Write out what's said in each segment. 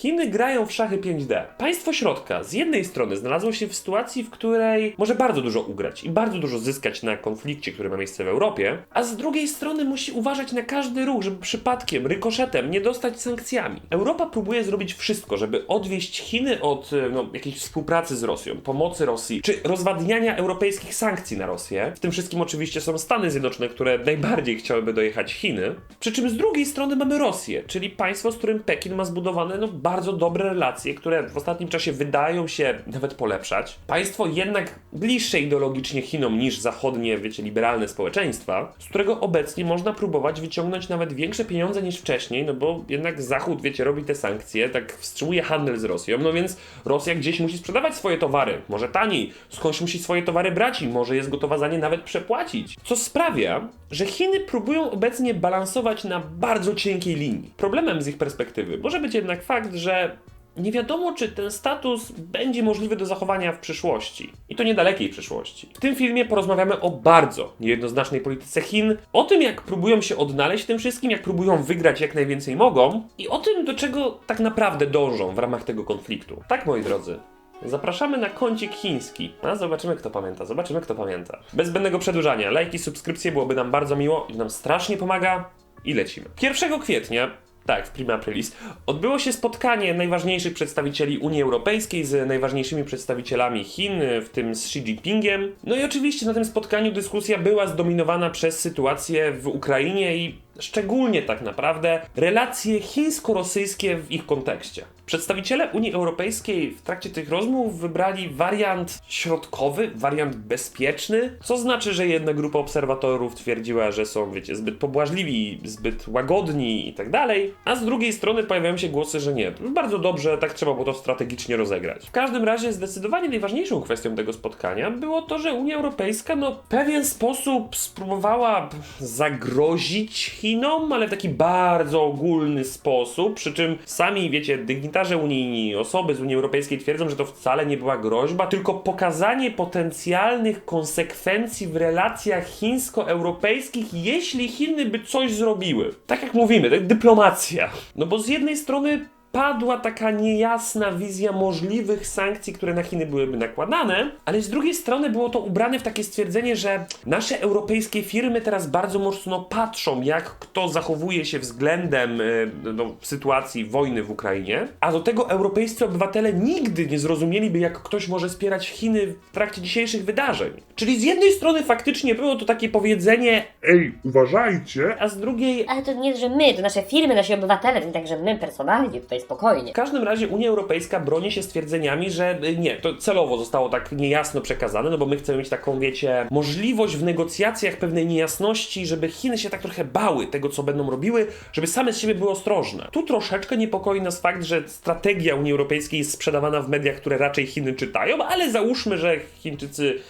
Chiny grają w szachy 5D. Państwo środka z jednej strony znalazło się w sytuacji, w której może bardzo dużo ugrać i bardzo dużo zyskać na konflikcie, który ma miejsce w Europie, a z drugiej strony musi uważać na każdy ruch, żeby przypadkiem, rykoszetem nie dostać sankcjami. Europa próbuje zrobić wszystko, żeby odwieść Chiny od e, no, jakiejś współpracy z Rosją, pomocy Rosji, czy rozwadniania europejskich sankcji na Rosję. W tym wszystkim oczywiście są Stany Zjednoczone, które najbardziej chciałyby dojechać Chiny. Przy czym z drugiej strony mamy Rosję, czyli państwo, z którym Pekin ma zbudowane no, bardzo dobre relacje, które w ostatnim czasie wydają się nawet polepszać. Państwo jednak bliższe ideologicznie Chinom niż zachodnie, wiecie, liberalne społeczeństwa, z którego obecnie można próbować wyciągnąć nawet większe pieniądze niż wcześniej, no bo jednak Zachód, wiecie, robi te sankcje, tak wstrzymuje handel z Rosją, no więc Rosja gdzieś musi sprzedawać swoje towary, może taniej, skądś musi swoje towary brać i może jest gotowa za nie nawet przepłacić. Co sprawia, że Chiny próbują obecnie balansować na bardzo cienkiej linii. Problemem z ich perspektywy może być jednak fakt, że nie wiadomo, czy ten status będzie możliwy do zachowania w przyszłości. I to niedalekiej przyszłości. W tym filmie porozmawiamy o bardzo niejednoznacznej polityce Chin, o tym, jak próbują się odnaleźć w tym wszystkim, jak próbują wygrać jak najwięcej mogą i o tym, do czego tak naprawdę dążą w ramach tego konfliktu. Tak, moi drodzy. Zapraszamy na kącik chiński. A zobaczymy, kto pamięta. Zobaczymy, kto pamięta. Bez zbędnego przedłużania, lajki, subskrypcje byłoby nam bardzo miło i nam strasznie pomaga. I lecimy. 1 kwietnia tak, w Prima Aprilis. Odbyło się spotkanie najważniejszych przedstawicieli Unii Europejskiej z najważniejszymi przedstawicielami Chin, w tym z Xi Jinpingiem. No i oczywiście na tym spotkaniu dyskusja była zdominowana przez sytuację w Ukrainie i szczególnie tak naprawdę relacje chińsko-rosyjskie w ich kontekście. Przedstawiciele Unii Europejskiej w trakcie tych rozmów wybrali wariant środkowy, wariant bezpieczny, co znaczy, że jedna grupa obserwatorów twierdziła, że są, wiecie, zbyt pobłażliwi, zbyt łagodni i tak dalej, a z drugiej strony pojawiają się głosy, że nie, bardzo dobrze, tak trzeba było to strategicznie rozegrać. W każdym razie zdecydowanie najważniejszą kwestią tego spotkania było to, że Unia Europejska, no, w pewien sposób spróbowała zagrozić Chinom, ale w taki bardzo ogólny sposób, przy czym sami, wiecie, dygnitarze unijni, osoby z Unii Europejskiej twierdzą, że to wcale nie była groźba, tylko pokazanie potencjalnych konsekwencji w relacjach chińsko-europejskich, jeśli Chiny by coś zrobiły. Tak jak mówimy, tak dyplomacja. No bo z jednej strony padła taka niejasna wizja możliwych sankcji, które na Chiny byłyby nakładane, ale z drugiej strony było to ubrane w takie stwierdzenie, że nasze europejskie firmy teraz bardzo mocno patrzą, jak kto zachowuje się względem y, no, sytuacji wojny w Ukrainie, a do tego europejscy obywatele nigdy nie zrozumieliby, jak ktoś może wspierać Chiny w trakcie dzisiejszych wydarzeń. Czyli z jednej strony faktycznie było to takie powiedzenie, Ej, uważajcie! a z drugiej Ale to nie że my, to nasze firmy, nasi obywatele, to nie tak, że my personalnie tutaj spokojnie. W każdym razie Unia Europejska broni się stwierdzeniami, że y, nie, to celowo zostało tak niejasno przekazane, no bo my chcemy mieć taką, wiecie, możliwość w negocjacjach pewnej niejasności, żeby Chiny się tak trochę bały tego, co będą robiły, żeby same z siebie były ostrożne. Tu troszeczkę niepokoi nas fakt, że strategia Unii Europejskiej jest sprzedawana w mediach, które raczej Chiny czytają, ale załóżmy, że Chińczycy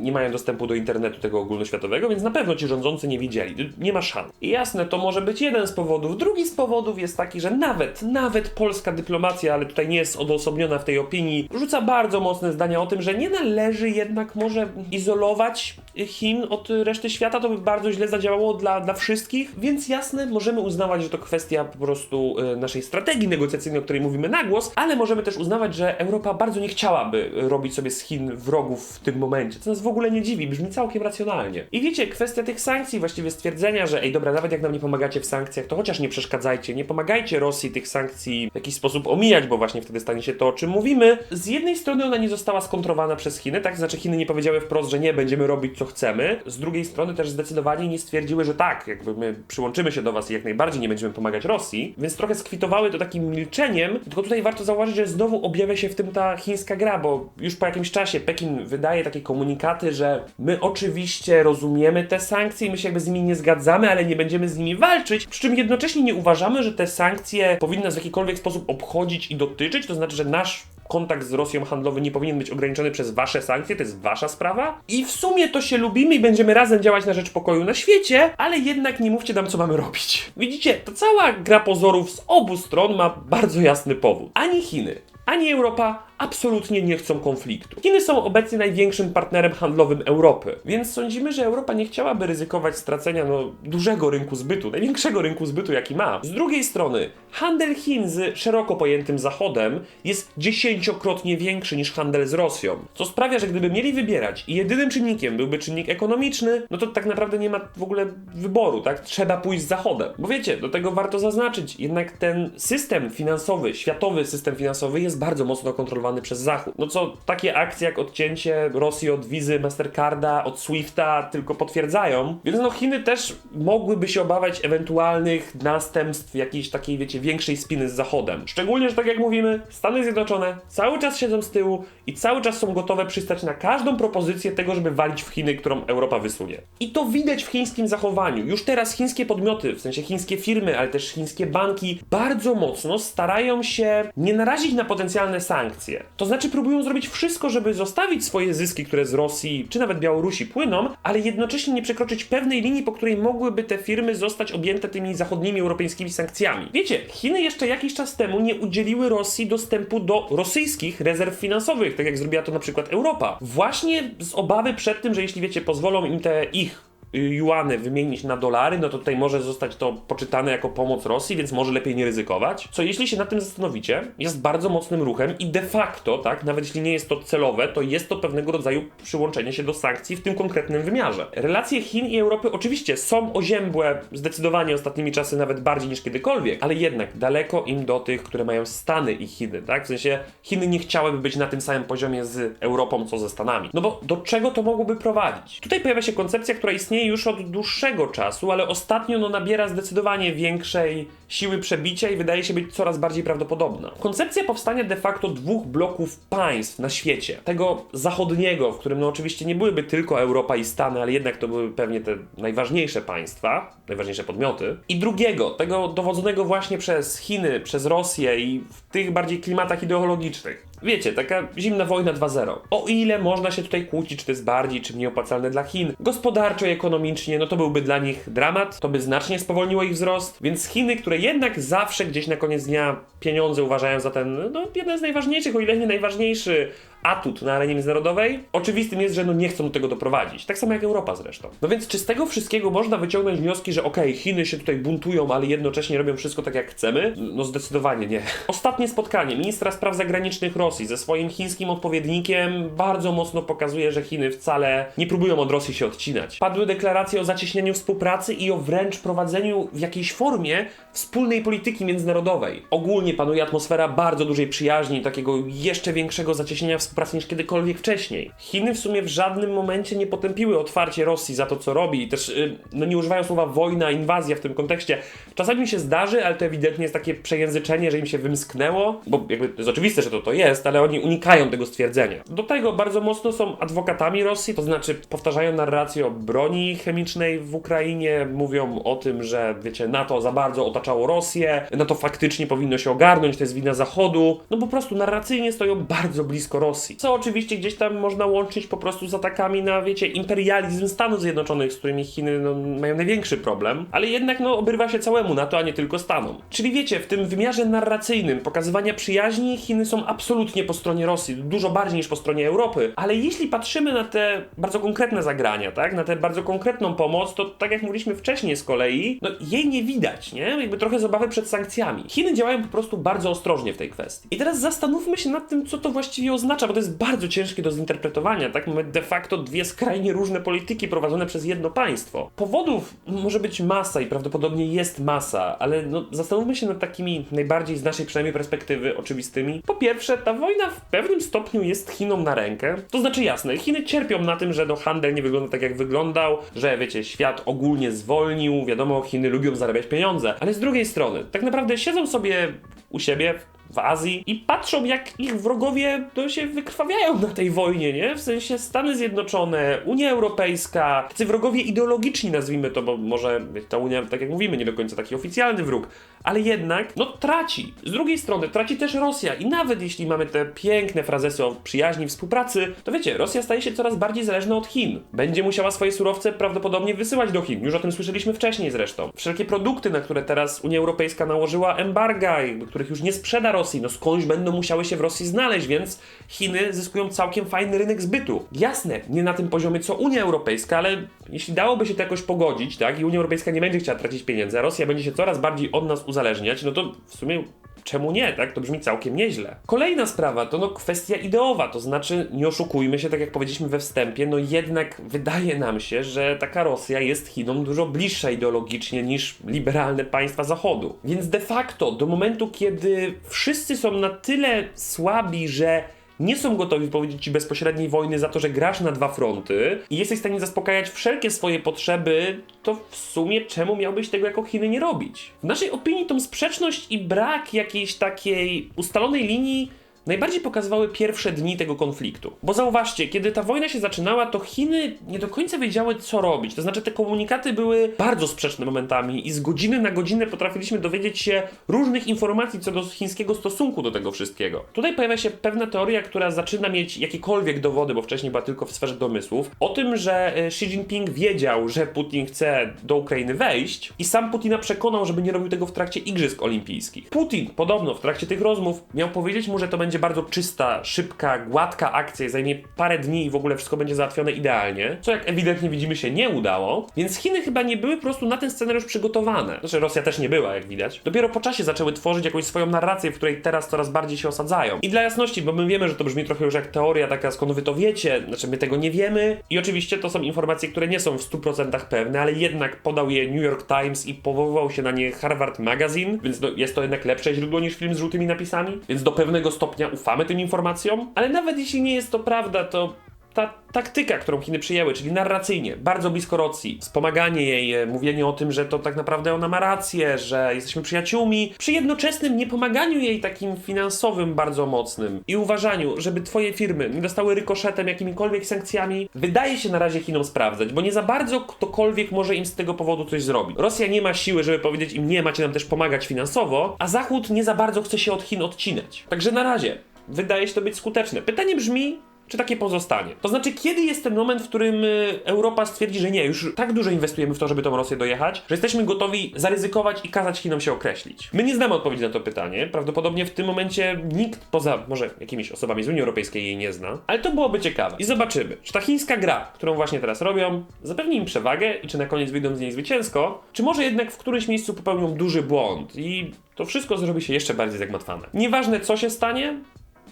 nie mają dostępu do internetu tego ogólnoświatowego, więc na pewno ci rządzący nie widzieli. Nie ma szans. I jasne, to może być jeden z powodów. Drugi z powodów jest taki, że nawet, nawet polska dyplomacja, ale tutaj nie jest odosobniona w tej opinii, rzuca bardzo mocne zdania o tym, że nie należy jednak może izolować Chin od reszty świata. To by bardzo źle zadziałało dla, dla wszystkich, więc jasne, możemy uznawać, że to kwestia po prostu y, naszej strategii negocjacyjnej, o której mówimy na głos, ale możemy też uznawać, że Europa bardzo nie chciałaby robić sobie z Chin wrogów w tym momencie, co nas w ogóle nie dziwi, brzmi całkiem racjonalnie. I wiecie, kwestia tych sankcji, właściwie stwierdzenia, że ej dobra, nawet jak nam nie pomagacie w sankcjach, to chociaż nie przeszkadzajcie, nie pomagajcie Rosji tych sankcji w jakiś sposób omijać, bo właśnie wtedy stanie się to, o czym mówimy. Z jednej strony ona nie została skontrowana przez Chiny, tak? Znaczy Chiny nie powiedziały wprost, że nie, będziemy robić co chcemy. Z drugiej strony też zdecydowanie nie stwierdziły, że tak, jakby my przyłączymy się do was i jak najbardziej nie będziemy pomagać Rosji, więc trochę skwitowały to takim milczeniem, tylko tutaj warto zauważyć, że znowu objawia się w tym ta chińska gra, bo już po jakimś czasie Pekin wydaje takie komunikaty, że my oczywiście rozumiemy te sankcje i my się jakby z nimi nie zgadzamy, ale nie będziemy z nimi walczyć, przy czym jednocześnie nie uważamy, że te sankcje powinny nas w jakikolwiek sposób obchodzić i dotyczyć, to znaczy, że nasz kontakt z Rosją handlowy nie powinien być ograniczony przez wasze sankcje, to jest wasza sprawa. I w sumie to się lubimy i będziemy razem działać na rzecz pokoju na świecie, ale jednak nie mówcie nam, co mamy robić. Widzicie, to cała gra pozorów z obu stron ma bardzo jasny powód. Ani Chiny, ani Europa absolutnie nie chcą konfliktu. Chiny są obecnie największym partnerem handlowym Europy, więc sądzimy, że Europa nie chciałaby ryzykować stracenia no, dużego rynku zbytu, największego rynku zbytu, jaki ma. Z drugiej strony, handel Chin z szeroko pojętym Zachodem jest dziesięciokrotnie większy niż handel z Rosją, co sprawia, że gdyby mieli wybierać i jedynym czynnikiem byłby czynnik ekonomiczny, no to tak naprawdę nie ma w ogóle wyboru, tak? Trzeba pójść z Zachodem. Bo wiecie, do tego warto zaznaczyć, jednak ten system finansowy, światowy system finansowy jest bardzo mocno kontrolowany przez Zachód. No co takie akcje jak odcięcie Rosji od wizy Mastercarda, od Swifta tylko potwierdzają. Więc no Chiny też mogłyby się obawiać ewentualnych następstw jakiejś takiej, wiecie, większej spiny z Zachodem. Szczególnie, że tak jak mówimy, Stany Zjednoczone cały czas siedzą z tyłu i cały czas są gotowe przystać na każdą propozycję tego, żeby walić w Chiny, którą Europa wysunie. I to widać w chińskim zachowaniu. Już teraz chińskie podmioty, w sensie chińskie firmy, ale też chińskie banki, bardzo mocno starają się nie narazić na potencjalne sankcje. To znaczy próbują zrobić wszystko, żeby zostawić swoje zyski, które z Rosji czy nawet Białorusi płyną, ale jednocześnie nie przekroczyć pewnej linii, po której mogłyby te firmy zostać objęte tymi zachodnimi europejskimi sankcjami. Wiecie, Chiny jeszcze jakiś czas temu nie udzieliły Rosji dostępu do rosyjskich rezerw finansowych, tak jak zrobiła to na przykład Europa. Właśnie z obawy przed tym, że jeśli wiecie, pozwolą im te ich juany wymienić na dolary, no to tutaj może zostać to poczytane jako pomoc Rosji, więc może lepiej nie ryzykować. Co jeśli się nad tym zastanowicie, jest bardzo mocnym ruchem i de facto, tak, nawet jeśli nie jest to celowe, to jest to pewnego rodzaju przyłączenie się do sankcji w tym konkretnym wymiarze. Relacje Chin i Europy oczywiście są oziębłe zdecydowanie ostatnimi czasy nawet bardziej niż kiedykolwiek, ale jednak daleko im do tych, które mają Stany i Chiny, tak? W sensie Chiny nie chciałyby być na tym samym poziomie z Europą, co ze Stanami. No bo do czego to mogłoby prowadzić? Tutaj pojawia się koncepcja, która istnieje już od dłuższego czasu, ale ostatnio no, nabiera zdecydowanie większej siły przebicia i wydaje się być coraz bardziej prawdopodobna. Koncepcja powstania de facto dwóch bloków państw na świecie. Tego zachodniego, w którym no oczywiście nie byłyby tylko Europa i Stany, ale jednak to były pewnie te najważniejsze państwa, najważniejsze podmioty. I drugiego, tego dowodzonego właśnie przez Chiny, przez Rosję i w tych bardziej klimatach ideologicznych. Wiecie, taka zimna wojna 2.0. O ile można się tutaj kłócić, czy to jest bardziej, czy mniej opłacalne dla Chin, gospodarczo i ekonomicznie, no to byłby dla nich dramat, to by znacznie spowolniło ich wzrost, więc Chiny, które jednak zawsze gdzieś na koniec dnia pieniądze uważają za ten, no jeden z najważniejszych, o ile nie najważniejszy atut na arenie międzynarodowej, oczywistym jest, że no nie chcą do tego doprowadzić. Tak samo jak Europa zresztą. No więc czy z tego wszystkiego można wyciągnąć wnioski, że okej, Chiny się tutaj buntują, ale jednocześnie robią wszystko tak jak chcemy? No zdecydowanie nie. Ostatnie spotkanie ministra spraw zagranicznych Rosji ze swoim chińskim odpowiednikiem bardzo mocno pokazuje, że Chiny wcale nie próbują od Rosji się odcinać. Padły deklaracje o zacieśnianiu współpracy i o wręcz prowadzeniu w jakiejś formie wspólnej polityki międzynarodowej. Ogólnie panuje atmosfera bardzo dużej przyjaźni, takiego jeszcze większego zacieśnienia współpracy niż kiedykolwiek wcześniej. Chiny w sumie w żadnym momencie nie potępiły otwarcie Rosji za to, co robi i też y, no nie używają słowa wojna, inwazja w tym kontekście. Czasami mi się zdarzy, ale to ewidentnie jest takie przejęzyczenie, że im się wymsknęło, bo jakby to jest oczywiste, że to to jest, ale oni unikają tego stwierdzenia. Do tego bardzo mocno są adwokatami Rosji, to znaczy powtarzają narrację o broni chemicznej w Ukrainie, mówią o tym, że wiecie, NATO za bardzo otaczało Rosję, NATO faktycznie powinno się ogarnąć, to jest wina Zachodu. No po prostu narracyjnie stoją bardzo blisko Rosji. Co oczywiście gdzieś tam można łączyć po prostu z atakami na, wiecie, imperializm Stanów Zjednoczonych, z którymi Chiny no, mają największy problem, ale jednak no obrywa się całemu NATO, a nie tylko Stanom. Czyli wiecie, w tym wymiarze narracyjnym pokazywania przyjaźni Chiny są absolutnie po stronie Rosji, dużo bardziej niż po stronie Europy, ale jeśli patrzymy na te bardzo konkretne zagrania, tak, na tę bardzo konkretną pomoc, to tak jak mówiliśmy wcześniej z kolei, no jej nie widać, nie? Jakby trochę z obawy przed sankcjami. Chiny działają po prostu bardzo ostrożnie w tej kwestii. I teraz zastanówmy się nad tym, co to właściwie oznacza, bo to jest bardzo ciężkie do zinterpretowania, tak? Mamy de facto dwie skrajnie różne polityki prowadzone przez jedno państwo. Powodów może być masa i prawdopodobnie jest masa, ale no, zastanówmy się nad takimi najbardziej z naszej przynajmniej perspektywy oczywistymi. Po pierwsze, ta wojna w pewnym stopniu jest Chinom na rękę. To znaczy jasne, Chiny cierpią na tym, że no, handel nie wygląda tak jak wyglądał, że wiecie, świat ogólnie zwolnił, wiadomo, Chiny lubią zarabiać pieniądze, ale z drugiej strony, tak naprawdę siedzą sobie u siebie w Azji i patrzą, jak ich wrogowie to się wykrwawiają na tej wojnie, nie? W sensie Stany Zjednoczone, Unia Europejska, tacy wrogowie ideologiczni, nazwijmy to, bo może ta Unia, tak jak mówimy, nie do końca taki oficjalny wróg, ale jednak, no traci. Z drugiej strony traci też Rosja i nawet jeśli mamy te piękne frazesy o przyjaźni, współpracy, to wiecie, Rosja staje się coraz bardziej zależna od Chin. Będzie musiała swoje surowce prawdopodobnie wysyłać do Chin. Już o tym słyszeliśmy wcześniej zresztą. Wszelkie produkty, na które teraz Unia Europejska nałożyła embarga, jakby, których już nie sprzeda Rosji. No skądś będą musiały się w Rosji znaleźć, więc Chiny zyskują całkiem fajny rynek zbytu. Jasne, nie na tym poziomie co Unia Europejska, ale jeśli dałoby się to jakoś pogodzić, tak, i Unia Europejska nie będzie chciała tracić pieniędzy, a Rosja będzie się coraz bardziej od nas uzależniać, no to w sumie czemu nie, tak? To brzmi całkiem nieźle. Kolejna sprawa to no kwestia ideowa, to znaczy nie oszukujmy się, tak jak powiedzieliśmy we wstępie, no jednak wydaje nam się, że taka Rosja jest Chinom dużo bliższa ideologicznie niż liberalne państwa Zachodu. Więc de facto do momentu, kiedy wszyscy są na tyle słabi, że nie są gotowi powiedzieć ci bezpośredniej wojny za to, że grasz na dwa fronty i jesteś w stanie zaspokajać wszelkie swoje potrzeby, to w sumie czemu miałbyś tego jako Chiny nie robić? W naszej opinii tą sprzeczność i brak jakiejś takiej ustalonej linii najbardziej pokazywały pierwsze dni tego konfliktu. Bo zauważcie, kiedy ta wojna się zaczynała, to Chiny nie do końca wiedziały, co robić. To znaczy, te komunikaty były bardzo sprzeczne momentami i z godziny na godzinę potrafiliśmy dowiedzieć się różnych informacji co do chińskiego stosunku do tego wszystkiego. Tutaj pojawia się pewna teoria, która zaczyna mieć jakiekolwiek dowody, bo wcześniej była tylko w sferze domysłów, o tym, że e, Xi Jinping wiedział, że Putin chce do Ukrainy wejść i sam Putina przekonał, żeby nie robił tego w trakcie Igrzysk Olimpijskich. Putin podobno w trakcie tych rozmów miał powiedzieć mu, że to będzie bardzo czysta, szybka, gładka akcja i zajmie parę dni i w ogóle wszystko będzie załatwione idealnie, co jak ewidentnie widzimy się nie udało, więc Chiny chyba nie były po prostu na ten scenariusz przygotowane. Znaczy Rosja też nie była, jak widać. Dopiero po czasie zaczęły tworzyć jakąś swoją narrację, w której teraz coraz bardziej się osadzają. I dla jasności, bo my wiemy, że to brzmi trochę już jak teoria taka, skąd wy to wiecie, znaczy my tego nie wiemy i oczywiście to są informacje, które nie są w 100% pewne, ale jednak podał je New York Times i powoływał się na nie Harvard Magazine, więc no, jest to jednak lepsze źródło niż film z żółtymi napisami, więc do pewnego stopnia ufamy tym informacjom, ale nawet jeśli nie jest to prawda, to ta taktyka, którą Chiny przyjęły, czyli narracyjnie, bardzo blisko Rosji, wspomaganie jej, e, mówienie o tym, że to tak naprawdę ona ma rację, że jesteśmy przyjaciółmi, przy jednoczesnym niepomaganiu jej takim finansowym bardzo mocnym i uważaniu, żeby twoje firmy nie dostały rykoszetem jakimikolwiek sankcjami, wydaje się na razie Chinom sprawdzać, bo nie za bardzo ktokolwiek może im z tego powodu coś zrobić. Rosja nie ma siły, żeby powiedzieć im nie, macie nam też pomagać finansowo, a Zachód nie za bardzo chce się od Chin odcinać. Także na razie wydaje się to być skuteczne. Pytanie brzmi, czy takie pozostanie? To znaczy, kiedy jest ten moment, w którym y, Europa stwierdzi, że nie, już tak dużo inwestujemy w to, żeby tą Rosję dojechać, że jesteśmy gotowi zaryzykować i kazać Chinom się określić? My nie znamy odpowiedzi na to pytanie. Prawdopodobnie w tym momencie nikt poza może jakimiś osobami z Unii Europejskiej jej nie zna, ale to byłoby ciekawe. I zobaczymy, czy ta chińska gra, którą właśnie teraz robią, zapewni im przewagę i czy na koniec wyjdą z niej zwycięsko, czy może jednak w którymś miejscu popełnią duży błąd i to wszystko zrobi się jeszcze bardziej zagmatwane. Nieważne co się stanie,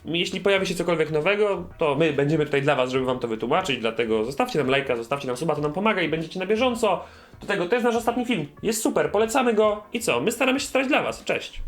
jeśli pojawi się cokolwiek nowego, to my będziemy tutaj dla Was, żeby Wam to wytłumaczyć, dlatego zostawcie nam lajka, zostawcie nam suba, to nam pomaga i będziecie na bieżąco. Do tego, to jest nasz ostatni film. Jest super, polecamy go i co? My staramy się starać dla Was. Cześć!